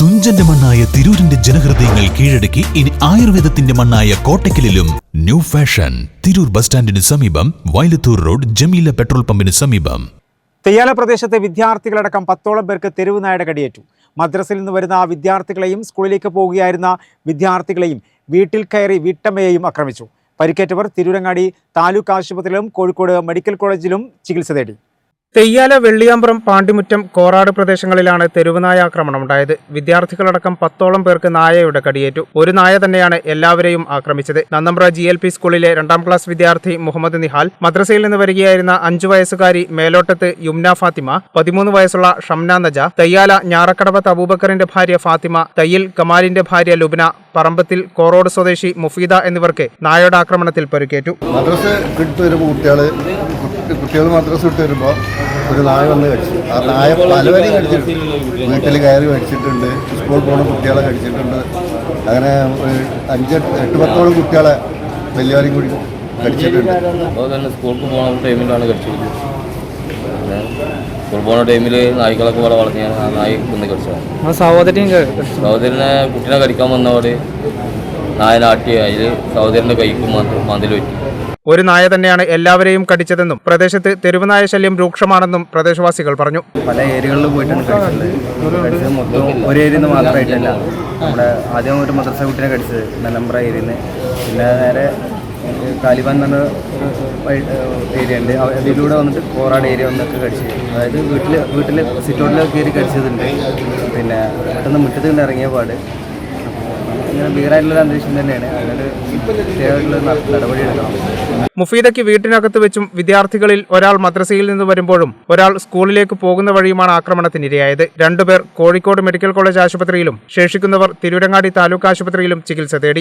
തുഞ്ചന്റെ മണ്ണായ തിരൂരിന്റെ ജനഹൃദയങ്ങൾ കീഴടക്കി ഇനി ആയുർവേദത്തിന്റെ മണ്ണായ കോട്ടയ്ക്കലിലും ന്യൂ ഫാഷൻ. തിരൂർ ബസ് സ്റ്റാൻഡിന് സമീപം വയലത്തൂർ റോഡ് ജമീല പെട്രോൾ പമ്പിന് സമീപം. തെയ്യാല പ്രദേശത്തെ വിദ്യാർത്ഥികളടക്കം പത്തോളം പേർക്ക് തെരുവ് നായയുടെ കടിയേറ്റു നിന്ന് വരുന്ന വിദ്യാർത്ഥികളെയും സ്കൂളിലേക്ക് പോവുകയായിരുന്ന വിദ്യാർത്ഥികളെയും വീട്ടിൽ കയറി വീട്ടമ്മയെയും ആക്രമിച്ചു. പരിക്കേറ്റവർ തിരൂരങ്ങാടി താലൂക്ക് ആശുപത്രിയിലും കോഴിക്കോട് മെഡിക്കൽ കോളേജിലും ചികിത്സ തേടി. തെയ്യാല വെള്ളിയാമ്പ്രം പാണ്ടിമുറ്റം കോറാട് പ്രദേശങ്ങളിലാണ് തെരുവുനായ ആക്രമണം ഉണ്ടായത് വിദ്യാർത്ഥികളടക്കം പത്തോളം പേർക്ക് നായയുടെ കടിയേറ്റു. ഒരു നായ തന്നെയാണ് എല്ലാവരെയും ആക്രമിച്ചത്. നന്നമ്പ്ര ജി എൽ പി സ്കൂളിലെ രണ്ടാം ക്ലാസ് വിദ്യാർത്ഥി മുഹമ്മദ് നിഹാൽ മദ്രസയിൽ നിന്ന് വരികയായിരുന്ന അഞ്ചു വയസ്സുകാരി മേലോട്ടത്ത് യുംന ഫാത്തിമ പതിമൂന്ന് വയസ്സുള്ള ഷംന നജ തയ്യാല ഞാറക്കടവത്ത് അബൂബക്കറിന്റെ ഭാര്യ ഫാത്തിമ തയ്യിൽ കമാലിന്റെ ഭാര്യ ലുബ്ന പറമ്പത്തിൽ കോറോഡ് സ്വദേശി മുഫീദ എന്നിവർക്ക് നായയുടെ ആക്രമണത്തിൽ പരിക്കേറ്റു. മദ്രസ കുട്ടികൾ മദ്രസ വിട്ട് വരുമ്പോൾ ഒരു നായ വന്ന് കടിച്ചു. ആ നായ പലവരെയും കടിച്ചിട്ടുണ്ട്. വീട്ടിൽ കയറി കടിച്ചിട്ടുണ്ട് സ്കൂൾ പോകുന്ന കുട്ടികളെ കടിച്ചിട്ടുണ്ട്. അങ്ങനെ ഒരു അഞ്ച് എട്ട് പത്തോളം കുട്ടികളെ വലിയവരെയും കൂടി കടിച്ചിട്ടുണ്ട്. അപ്പോൾ തന്നെ സ്കൂൾക്ക് പോകുന്ന ടൈമിലാണ് കടിച്ചത് സ്കൂൾ പോകുന്ന ടൈമിൽ നായ്ക്കളൊക്കെ വളരെ വളർത്തി ഞാൻ ആ നായി ഒന്ന് കടിച്ചതാണ് സഹോദരിയും സഹോദരനെ കുട്ടീനെ കടിക്കാൻ വന്നവിടെ നായനാട്ടി അതിൽ സഹോദരന്റെ കൈക്ക് മന്തിൽ പറ്റി. ഒരു നായ തന്നെയാണ് എല്ലാവരെയും കടിച്ചതെന്നും പ്രദേശത്ത് തെരുവുനായ ശല്യം രൂക്ഷമാണെന്നും പ്രദേശവാസികൾ പറഞ്ഞു. പല ഏരിയകളിലും പോയിട്ടാണ് കടിച്ചത്. മൊത്തം ഒരു ഏരിയ മാത്രമായിട്ടല്ല. നമ്മുടെ ആദ്യം ഒരു മദ്രസ കുട്ടിനെ കടിച്ചത് നെല്ലമ്പ്ര നിന്ന്. പിന്നെ നേരെ താലിബാൻ എന്ന് പറഞ്ഞ ഏരിയ ഉണ്ട്. അതിലൂടെ വന്നിട്ട് കോറാട് ഏരിയ വന്നൊക്കെ കടിച്ചു. അതായത് വീട്ടിൽ വീട്ടിൽ സിറ്റൗട്ടിൽ കയറി കടിച്ചതുണ്ട്. പിന്നെ പെട്ടെന്ന് മുറ്റത്ത് നിന്ന് ഇറങ്ങിയ പാട്. ഇങ്ങനെ ഭീകരമായിട്ടുള്ള അന്തരീക്ഷം തന്നെയാണ്. അതിനൊരു പ്രത്യേകമായിട്ടുള്ള നടപടി എടുക്കണം. മുഫീദയ്ക്ക് വീട്ടിനകത്ത് വെച്ചും വിദ്യാർത്ഥികളിൽ ഒരാൾ മദ്രസയിൽ നിന്ന് വരുമ്പോഴും ഒരാൾ സ്കൂളിലേക്ക് പോകുന്ന വഴിയുമാണ് ആക്രമണത്തിനിരയായത്. രണ്ടുപേർ കോഴിക്കോട് മെഡിക്കൽ കോളേജ് ആശുപത്രിയിലും ശേഷിക്കുന്നവർ തിരൂരങ്ങാടി താലൂക്ക് ആശുപത്രിയിലും ചികിത്സ തേടി.